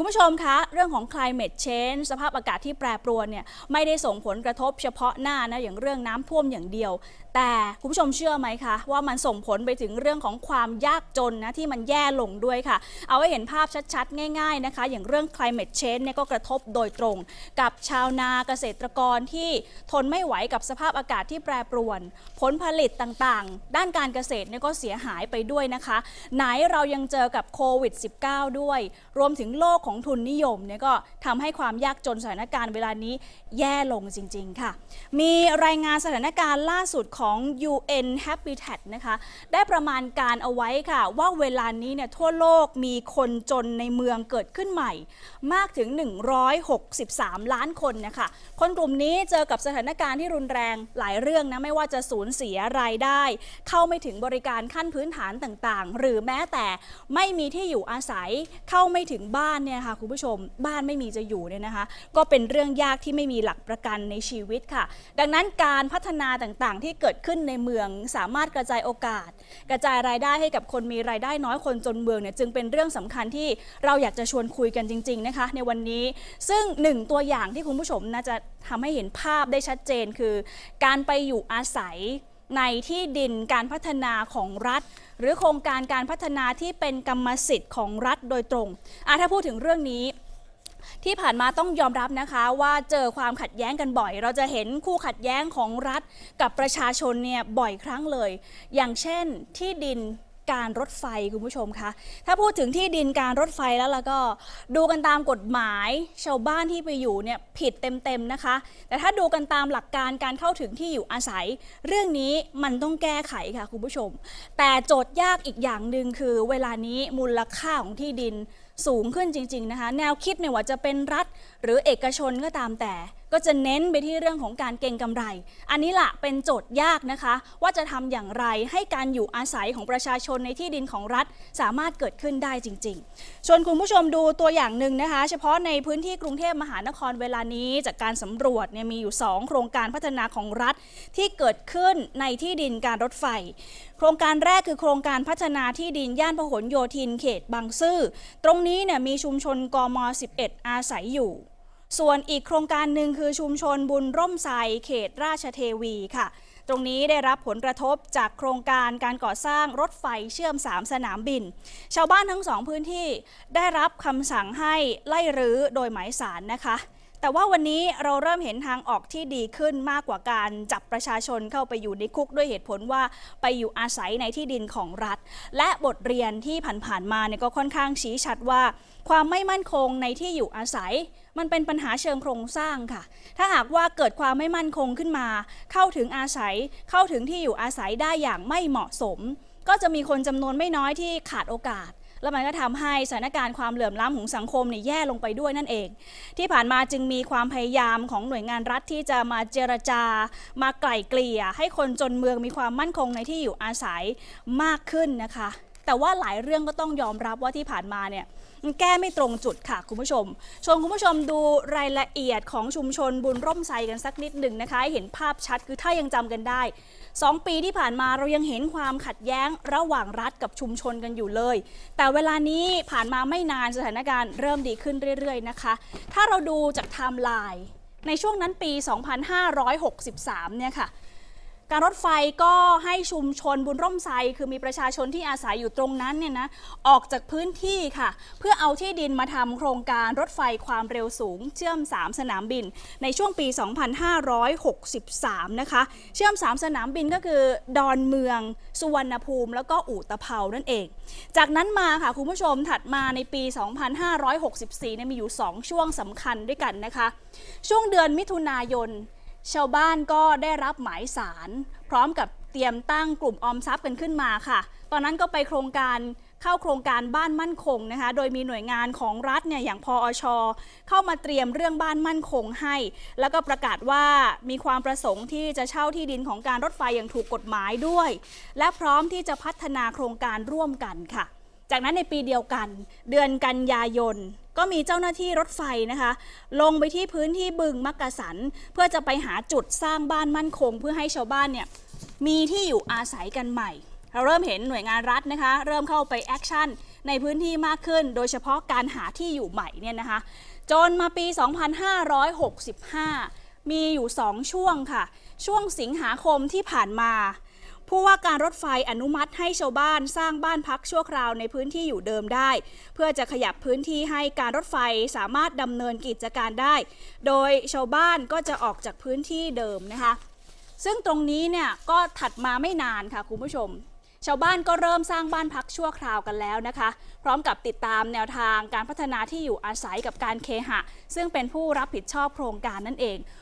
คุณผู้ชมคะเรื่องของ climate change สภาพอากาศที่แปรปรวนเนี่ยไม่ได้ส่งผลกระทบเฉพาะหน้านะอย่างเรื่องน้ำท่วมอย่างเดียว แต่คุณผู้ชมเชื่อไหมคะ ว่ามันส่งผลไปถึงเรื่องของความยากจนนะที่มันแย่ลงด้วยค่ะ เอาให้เห็นภาพชัดๆ ง่าย ๆนะคะ อย่างเรื่อง climate change เนี่ยก็กระทบโดยตรง กับชาวนาเกษตรกรที่ทนไม่ไหวกับสภาพอากาศที่แปรปรวน ผลผลิตต่างๆ ด้านการเกษตรเนี่ยก็เสียหายไปด้วยนะคะ ไหนเรายังเจอกับโควิด -19 ด้วย รวมถึงโลกของทุนนิยมเนี่ยก็ทำให้ความยากจนสถานการณ์เวลานี้แย่ลงจริง ๆ ค่ะ มีรายงานสถานการณ์ล่าสุดของ UN Habitat นะคะได้ประมาณการเอาไว้ค่ะ ว่าเวลานี้เนี่ยทั่วโลกมีคนจนในเมืองเกิดขึ้นใหม่ มากถึง 163 ล้านคนนะคะคนกลุ่มนี้เจอกับสถานการณ์ที่รุนแรงหลายเรื่องนะไม่ว่าจะสูญเสียรายได้ เข้าไม่ถึงบริการขั้นพื้นฐานต่างๆ หรือแม้แต่ไม่มีที่อยู่อาศัยเข้าไม่ถึงบ้านเนี่ยค่ะคุณผู้ชมบ้านไม่มีจะอยู่เนี่ยนะคะ ก็เป็นเรื่องยากที่ไม่มีหลักประกันในชีวิตค่ะ ดังนั้นการพัฒนาต่างๆ ที่เกิดเกิดขึ้นในเมือง สามารถกระจายโอกาส กระจายรายได้ให้กับคนมีรายได้น้อยคนจนเมืองเนี่ยจึงเป็นเรื่องสำคัญที่เราอยากจะชวนคุยกันจริง ๆนะคะ ในวันนี้ซึ่งหนึ่งตัวอย่างที่คุณผู้ชมน่าจะทำให้เห็นภาพได้ชัดเจนคือ การไปอยู่อาศัยในที่ดินการพัฒนาของรัฐ หรือโครงการการพัฒนาที่เป็นกรรมสิทธิ์ของรัฐโดยตรงอะถ้าพูดถึงเรื่องนี้ ที่ผ่านมาต้องยอมรับนะคะว่าเจอความขัดแย้งกันบ่อย เราจะเห็นคู่ขัดแย้งของรัฐกับประชาชนเนี่ยบ่อยครั้งเลย อย่างเช่นที่ดินการรถไฟคุณผู้ชมคะถ้าพูดถึงที่ดินการรถไฟแล้วแล้วก็ดูกันตามกฎหมายชาวบ้านที่ไปอยู่เนี่ยผิดเต็มๆนะคะ แต่ถ้าดูกันตามหลักการการเข้าถึงที่อยู่อาศัย เรื่องนี้มันต้องแก้ไขค่ะคุณผู้ชม แต่โจทย์ยากอีกอย่างหนึ่งคือ เวลานี้มูลค่าของที่ดิน สูงขึ้นจริง ๆนะคะ แนวคิดไม่ว่าจะเป็นรัฐหรือเอกชนก็ตามแต่ ก็จะเน้นไปที่เรื่องของการเก็งกำไร อันนี้ละเป็นโจทย์ยากนะคะ ว่าจะทำอย่างไรให้การอยู่อาศัยของประชาชนในที่ดินของรัฐ สามารถเกิดขึ้นได้จริง ๆ ชวนคุณผู้ชมดูตัวอย่างหนึ่งนะคะ เฉพาะในพื้นที่กรุงเทพมหานครเวลานี้ จากการสำรวจเนี่ยมีอยู่ 2 โครงการพัฒนาของรัฐที่เกิดขึ้นในที่ดินการรถไฟ โครงการแรกคือโครงการพัฒนาที่ดินย่านพหลโยธินเขตบางซื่อ ตรงนี้เนี่ยมีชุมชนกม 11 อาศัยอยู่ ส่วนอีกโครงการหนึ่งคือชุมชนบุญร่มไทรเขตราชเทวีค่ะ ตรงนี้ได้รับผลกระทบจากโครงการการก่อสร้างรถไฟเชื่อม 3 สนามบิน ชาวบ้านทั้งสองพื้นที่ได้รับคำสั่งให้ไล่รื้อโดยหมายสารนะคะ แต่ว่าวันนี้เราเริ่มเห็นทางออกที่ดีขึ้นมากกว่าการจับประชาชนเข้าไปอยู่ในคุกด้วยเหตุผลว่าไปอยู่อาศัยในที่ดินของรัฐ และบทเรียนที่ผ่านๆมาเนี่ยก็ค่อนข้างชี้ชัดว่า ความไม่มั่นคงในที่อยู่อาศัย มันเป็นปัญหาเชิงโครงสร้างค่ะ ถ้าหากว่าเกิดความไม่มั่นคงขึ้นมา เข้าถึงอาศัยเข้าถึงที่อยู่อาศัยได้อย่างไม่เหมาะสม ก็จะมีคนจำนวนไม่น้อยที่ขาดโอกาส แล้วมันก็ทำให้สถานการณ์ความเหลื่อมล้ำของสังคมเนี่ยแย่ลงไปด้วยนั่นเอง ที่ผ่านมาจึงมีความพยายามของหน่วยงานรัฐที่จะมาเจรจา มาไกล่เกลี่ย ให้คนจนเมืองมีความมั่นคงในที่อยู่อาศัยมากขึ้นนะคะ แต่ว่าหลายเรื่องก็ต้องยอมรับว่าที่ผ่านมาเนี่ยแก้ไม่ตรงจุดค่ะคุณผู้ชม ชวนคุณผู้ชมดูรายละเอียดของชุมชนบุญร่มไทรกันสักนิดหนึ่งนะคะเห็นภาพชัดคือถ้ายังจำกันได้ 2 ปีที่ผ่านมาเรายังเห็นความขัดแย้งระหว่างรัฐกับชุมชนกันอยู่เลย แต่เวลานี้ผ่านมาไม่นานสถานการณ์เริ่มดีขึ้นเรื่อยๆนะคะ ถ้าเราดูจากไทม์ไลน์ในช่วงนั้นปี 2563 เนี่ยค่ะ การรถไฟก็ให้ชุมชนบุญร่มไทรคือมีประชาชนที่อาศัยอยู่ตรงนั้นเนี่ยนะออกจากพื้นที่ค่ะ เพื่อเอาที่ดินมาทำโครงการรถไฟความเร็วสูง เชื่อม 3 สนามบิน ในช่วงปี 2563 นะคะ เชื่อม 3 สนามบินก็คือ ดอนเมือง สุวรรณภูมิ แล้วก็อู่ตะเภานั่นเอง จากนั้นมาค่ะคุณผู้ชมถัดมาในปี 2564เนี่ยมีอยู่ 2 ช่วงสำคัญด้วยกันนะคะ ช่วงเดือนมิถุนายน ชาวบ้านก็ได้รับหมายสาร พร้อมกับเตรียมตั้งกลุ่มออมทรัพย์กันขึ้นมาค่ะ ตอนนั้นก็ไปโครงการเข้าโครงการบ้านมั่นคงนะคะ โดยมีหน่วยงานของรัฐเนี่ยอย่างพออช เข้ามาเตรียมเรื่องบ้านมั่นคงให้ แล้วก็ประกาศว่ามีความประสงค์ที่จะเช่าที่ดินของการรถไฟอย่างถูกกฎหมายด้วย และพร้อมที่จะพัฒนาโครงการร่วมกันค่ะ จากนั้นในปีเดียวกัน เดือนกันยายน ก็มีเจ้าหน้าที่รถไฟนะคะ ลงไปที่พื้นที่บึงมักกะสัน เพื่อจะไปหาจุดสร้างบ้านมั่นคง เพื่อให้ชาวบ้านเนี่ยมีที่อยู่อาศัยกันใหม่ เราเริ่มเห็นหน่วยงานรัฐนะคะ เริ่มเข้าไปแอคชั่นในพื้นที่มากขึ้น โดยเฉพาะการหาที่อยู่ใหม่เนี่ยนะคะ จนมาปี 2565 มีอยู่ 2 ช่วงค่ะ ช่วงสิงหาคมที่ผ่านมา ผู้ว่าการรถไฟอนุมัติให้ชาวบ้านสร้างบ้านพักชั่วคราวในพื้นที่อยู่เดิมได้ เพื่อจะขยับพื้นที่ให้การรถไฟสามารถดำเนินกิจการได้ โดยชาวบ้านก็จะออกจากพื้นที่เดิมนะคะ ซึ่งตรงนี้เนี่ยก็ถัดมาไม่นานค่ะคุณผู้ชม ชาวบ้านก็เริ่มสร้างบ้านพักชั่วคราวกันแล้วนะคะ พร้อมกับติดตามแนวทางการพัฒนาที่อยู่อาศัยกับการเคหะ ซึ่งเป็นผู้รับผิดชอบโครงการนั่นเอง